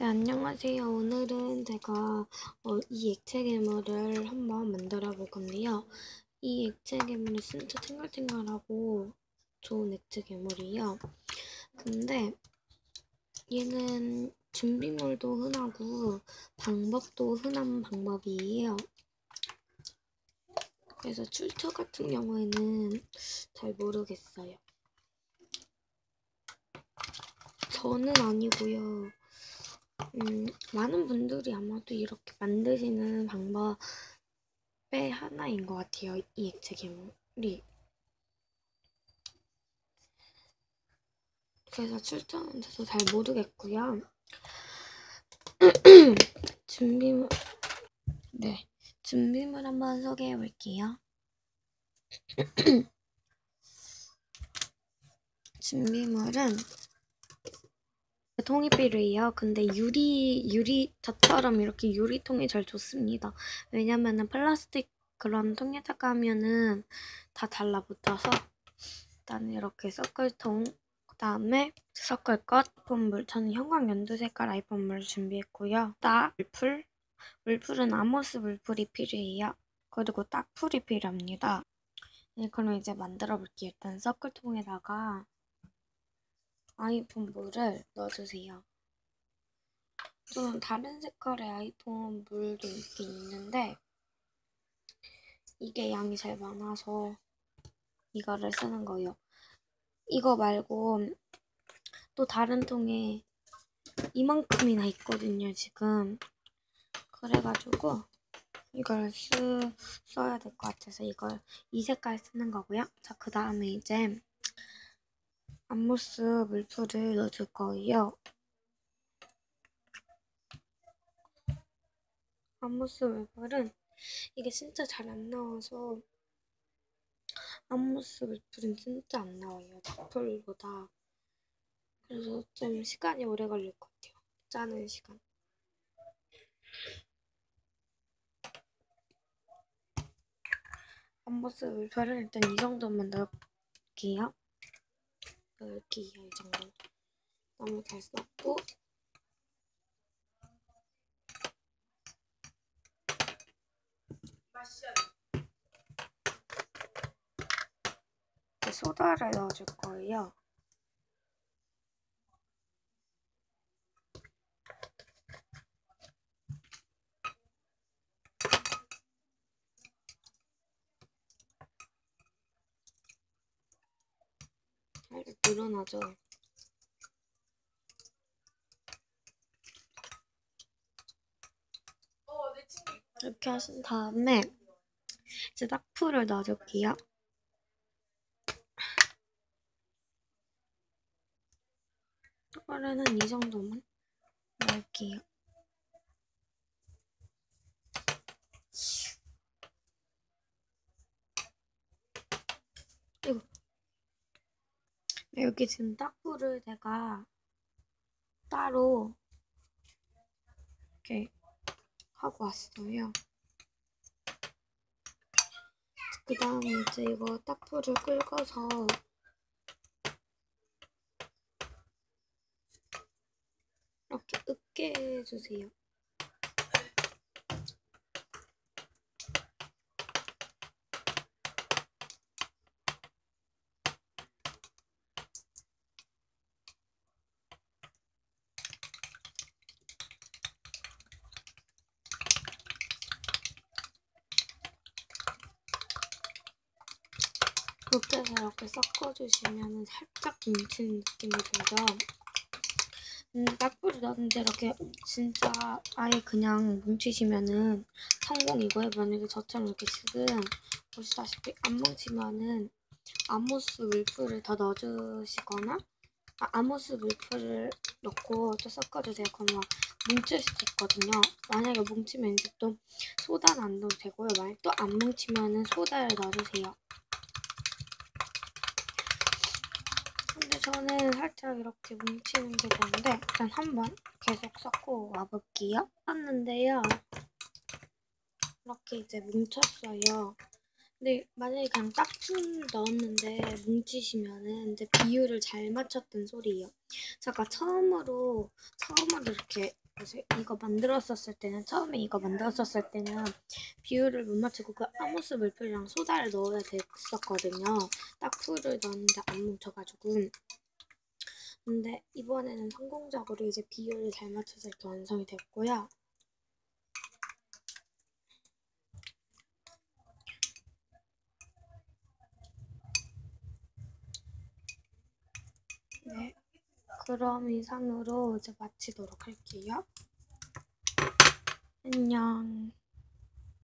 네, 안녕하세요. 오늘은 제가 어, 이 액체 괴물을 한번 만들어 볼 건데요. 이 액체 괴물은 진짜 탱글탱글하고 좋은 액체 괴물이에요. 근데 얘는 준비물도 흔하고 방법도 흔한 방법이에요. 그래서 출처 같은 경우에는 잘 모르겠어요. 저는 아니고요. 음, 많은 분들이 아마도 이렇게 만드시는 방법의 하나인 것 같아요. 이 액체 괴물이. 그래서 출처는 저도 잘 모르겠고요. 준비물, 네. 준비물 한번 소개해 볼게요. 준비물은 통이 필요해요. 근데 유리, 유리, 저처럼 이렇게 유리통이 제일 좋습니다. 왜냐면은 플라스틱 그런 통에다가 하면은 다 달라붙어서 일단 이렇게 서클통 그 다음에 서클것 아이폰물 저는 형광 연두 색깔 아이폰물 준비했고요. 딱 물풀 물풀은 아모스 물풀이 필요해요. 그리고 딱풀이 필요합니다. 네, 그럼 이제 만들어 볼게요. 일단 서클통에다가 아이폰 물을 넣어주세요. 저는 다른 색깔의 아이폰 물도 있긴 있는데 이게 양이 잘 많아서 이거를 쓰는 거예요. 이거 말고 또 다른 통에 이만큼이나 있거든요, 지금. 그래가지고 이걸 쓰, 써야 될 것 같아서 이걸 이 색깔 쓰는 거고요. 자, 그 다음에 이제 암모스 물풀을 넣어줄 거예요. 암모스 물풀은 이게 진짜 잘 안 나와서 암모스 물풀은 진짜 안 나와요. 닭풀보다. 그래서 좀 시간이 오래 걸릴 것 같아요. 짜는 시간. 암모스 물풀은 일단 이 정도만 넣을게요. 여기요 이 정도 너무 잘 썼고 소다를 넣어줄 거예요. 살짝 늘어나죠. 이렇게 하신 다음에 이제 딱풀을 넣어줄게요. 이거는 이 정도만 넣을게요. 이거 여기 지금 딱풀을 제가 따로 이렇게 하고 왔어요. 그 다음에 이제 이거 딱풀을 긁어서 이렇게 으깨 해주세요. 해서 이렇게 섞어주시면 살짝 뭉치는 느낌이 들죠. 음, 딱불을 넣었는데 이렇게 진짜 아예 그냥 뭉치시면은 성공이고요. 만약에 저처럼 이렇게 지금 보시다시피 안 뭉치면은 아모스 물풀을 더 넣어주시거나 아, 아모스 물풀을 넣고 또 섞어주세요. 그러면 뭉칠 수도 있거든요. 만약에 뭉치면 이제 또 소다는 안 넣어도 되고요. 만약 또 안 뭉치면은 소다를 넣어주세요. 근데 저는 살짝 이렇게 뭉치는 게 좋은데 일단 한번 계속 섞고 와볼게요. 썼는데요. 이렇게 이제 뭉쳤어요. 근데 만약에 그냥 딱풀 넣었는데 뭉치시면은 이제 비율을 잘 맞췄던 소리예요. 제가 처음으로 처음으로 이렇게 그래서 이거 만들었었을 때는 처음에 이거 만들었었을 때는 비율을 못 맞추고 그 아모스 물풀이랑 소다를 넣어야 됐었거든요. 딱 풀을 넣었는데 안 뭉쳐가지고. 근데 이번에는 성공적으로 이제 비율을 잘 맞춰서 이렇게 완성이 됐고요. 네. 그럼 이상으로 이제 마치도록 할게요. 안녕.